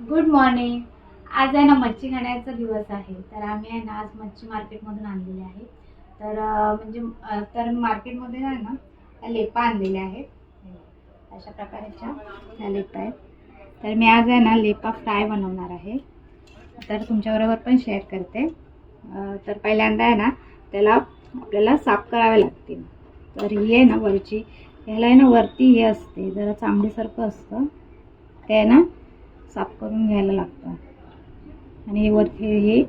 Good morning आज आहे ना मच्छी खाण्याचा दिवस आहे. तर आम्ही आहे ना आज मच्छी मार्केटमधून आणलेली आहे. तर म्हणजे तर मार्केटमध्ये आहे ना त्या लेपा आणलेल्या आहेत. अशा प्रकारच्या त्या लेपा आहेत. तर मी आज आहे ना लेपा फ्राय बनवणार आहे. तर तुमच्याबरोबर पण शेअर करते. तर पहिल्यांदा आहे ना त्याला आपल्याला साफ करावे लागतील. तर ही आहे ना वरची ह्याला आहे ना वरती हे असते जरा चांबडीसारखं असतं. ते आहे ना साफ करून घ्यायला लागतं. आणि हे वरती हे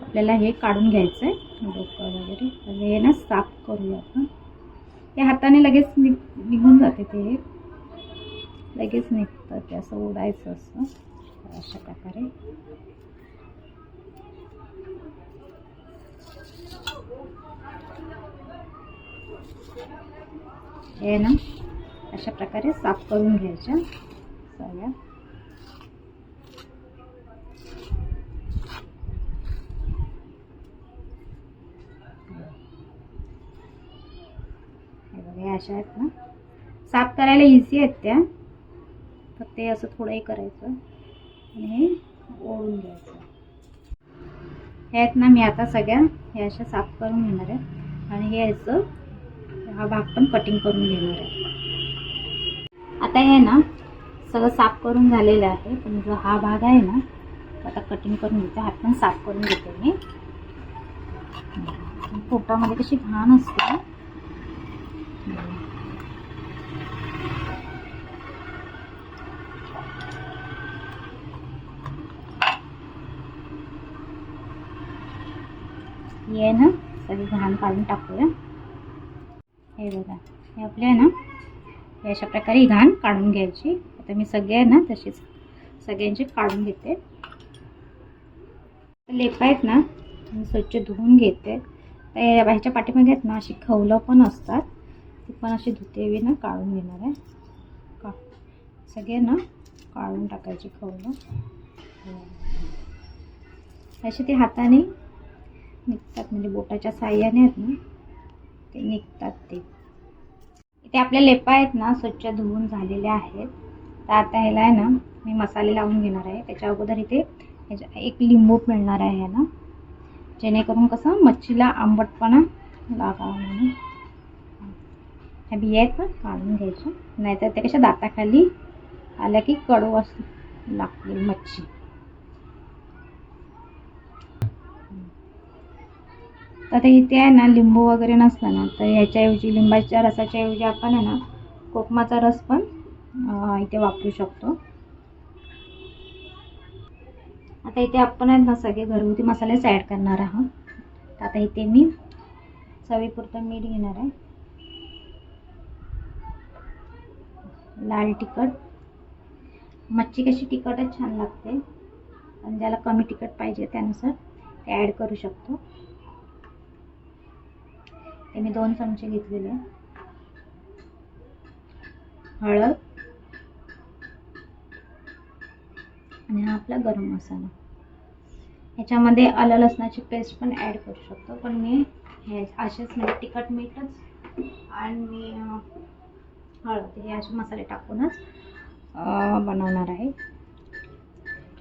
आपल्याला हे काढून घ्यायचं आहे डोकं वगैरे. तर हे ना साफ करूया आपण. ते हाताने लगेच निघ निघून जाते ते. हे लगेच निघतं ते असं उडायचं असतं अशा प्रकारे. हे ना अशा प्रकारे साफ करून घ्यायच्या. सगळ्या हे अशा आहेत ना. साफ करायला इझी आहेत त्या. फक्त ते असं थोडं हे करायचं आणि हे ओढून घ्यायचं. हे आहेत ना मी आता सगळ्या. हे अशा साफ करून घेणार आहे. आणि हे याचं हा भाग पण कटिंग करून घेणार आहे. आता हे ना सगळं साफ करून झालेलं आहे. पण जो हा भाग आहे ना आता कटिंग करून घेते. हात पण साफ करून घेते मी. पोटामध्ये कशी घाण असते आहे ना सगळी घाण काढून टाकूया. हे बघा हे आपले आहे ना हे अशा प्रकारे ही घाण काढून घ्यायची. आता मी सगळे आहे ना तशीच सगळ्यांची काढून घेते. लेप आहेत ना मी स्वच्छ धुवून घेते. तर बाहेरच्या ह्याच्या पाठीमागे आहेत ना अशी खवलं पण असतात. ती पण अशी धुतेवी ना काढून घेणार आहे. का? सगळे ना काढून टाकायची खवलं हो. अशी ते हाताने निघतात म्हणजे बोटाच्या साह्याने आहेत ना ते निघतात ते. इथे आपल्या लेपा आहेत ना स्वच्छ धुवून झालेल्या आहेत. तर आता ह्याला आहे ना मी मसाले लावून घेणार आहे. त्याच्या अगोदर इथे एक लिंबू पिळणार आहे ह्याला. जेणेकरून कसं मच्छीला आंबटपणा लागावा म्हणून. ह्या बिया आहेत ना काढून घ्यायच्या नाहीतर ते कशा दाताखाली आल्या की कडू अस लागते मच्छी. तर ते इथे आहे ना लिंबू वगैरे नसलं ना तर ह्याच्याऐवजी लिंबाच्या रसाच्या ऐवजी आपण आहे ना कोकमाचा रस पण इथे वापरू शकतो. आता इथे आपण आहेत ना सगळे घरगुती मसालेच ॲड करणार आहोत. आता इथे मी चवीपुरतं मीठ घेणार आहे. लाल तिखट. मच्छी कशी तिखटच छान लागते. पण ज्याला कमी तिखट पाहिजे त्यानुसार ते ॲड करू शकतो. ते मी दोन चमचे घेतलेले. हळद. आणि हा आपला गरम मसाला. ह्याच्यामध्ये आलं लसणाची पेस्ट पण ॲड करू शकतो. पण मी हे असेच म्हणजे तिखट मीठच. आणि हळद हे असे मसाले टाकूनच बनवणार आहे.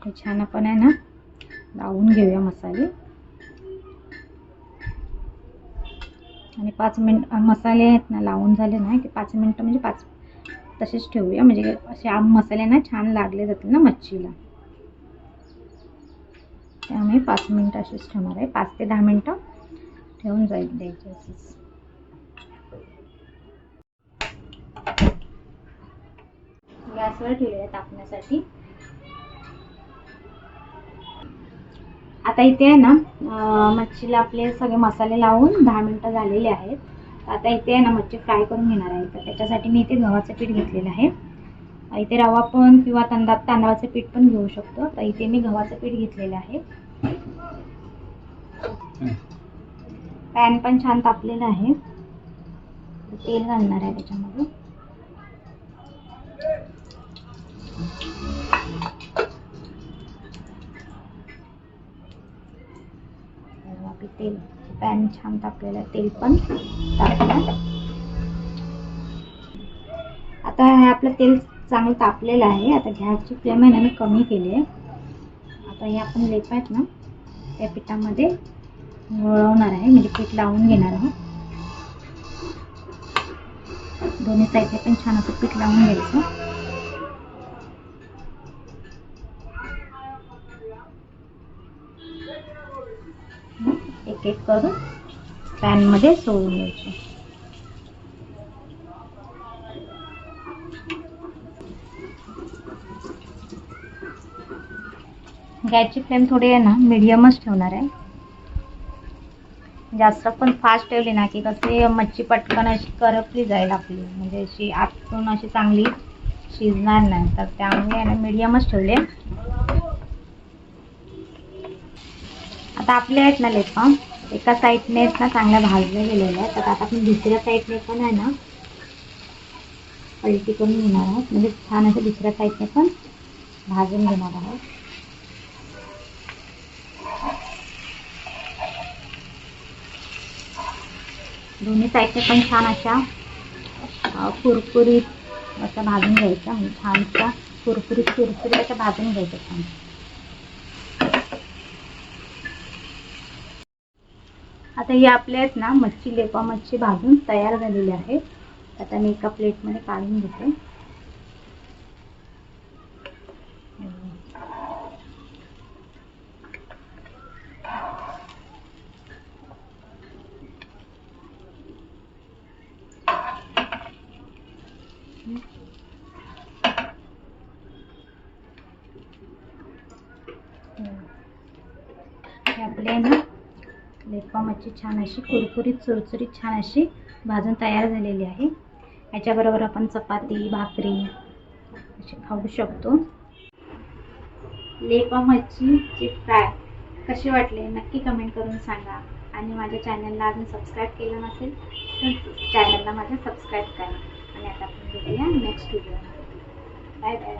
हे छान आपण आहे ना लावून घेऊया मसाले. आणि पाच मिनट मसाले आहेत ना लावून झाले ना की पाच मिनटं म्हणजे पाच तसेच ठेवूया. म्हणजे असे आम मसाले ना छान लागले जातील ना मच्छीला. त्यामुळे पाच मिनटं असेच ठेवणार आहे. पाच ते दहा मिनटं ठेवून जाईल द्यायचे असेच. गॅसवर ठेवले तापण्यासाठी. आता इथे आहे ना मच्छीला आपले सगळे मसाले लावून दहा मिनटं झालेले आहेत. आता इथे आहे ना मच्छी फ्राय करून घेणार आहे. तर त्याच्यासाठी मी इथे गव्हाचं पीठ घेतलेलं आहे. इथे रवा पण किंवा तांदा तांदळाचं पीठ पण घेऊ शकतो. तर इथे मी गव्हाचं पीठ घेतलेलं आहे. पॅन पण छान तापलेलं आहे. तेल घालणार आहे त्याच्यामध्ये. तेल पॅन छान तापलेलं आहे तेल पण टाकलं आता हे आपलं तेल चांगलं तापलेलं आहे आता गॅसची फ्लेम आहे ना मी कमी केली आहे. आता हे आपण लेप आहेत ना त्या पिठामध्ये वळवणार आहे म्हणजे पीठ लावून घेणार आहोत दोन्ही साईडने पण छान असं पीठ लावून घ्यायचं. एक एक करून पॅनमध्ये सोडून घ्यायचे गॅसची फ्लेम थोडी आहे ना मिडियमच ठेवणार आहे. जास्त पण फास्ट ठेवली ना की कसे मच्छी पटकन अशी करपली जाईल आपली. म्हणजे अशी आतून अशी चांगली शिजणार नाही. तर त्यामुळे आहे ना मिडियमच ठेवले आता आपले आहेत ना लेपा एका साईडने ना चांगल्या भाजल्या गेलेल्या आहेत. तर आता आपण दुसऱ्या साईडने पण आहे ना पलटी करून घेणार आहोत. म्हणजे छान असं दुसऱ्या साईडने पण भाजून घेणार आहोत. दोन्ही साईडने पण छान अशा कुरकुरीत असं भाजून घ्यायचं म्हणजे छानशा कुरकुरीत कुरकुरीत असं भाजून घ्यायचं छान. आता हे आपले आहेत ना मच्छी लेपा मच्छी भाजून तयार झालेली आहे आता मी एका प्लेटमध्ये काढून घेते. हे आपले ना लेपा मच्छी छान अशी कुरकुरीत चुरचुरीत छान अशी भाजून तयार झालेली आहे. याच्याबरोबर आपण चपाती भाकरी अशी खाऊ शकतो. लेपा मच्छीची फ्राय कशी वाटले नक्की कमेंट करून सांगा. आणि माझ्या चॅनलला अजून सबस्क्राईब केलं नसेल तर चॅनलला माझ्या सबस्क्राईब करा. आणि आता आपण भेटूया नेक्स्ट व्हिडिओ बाय बाय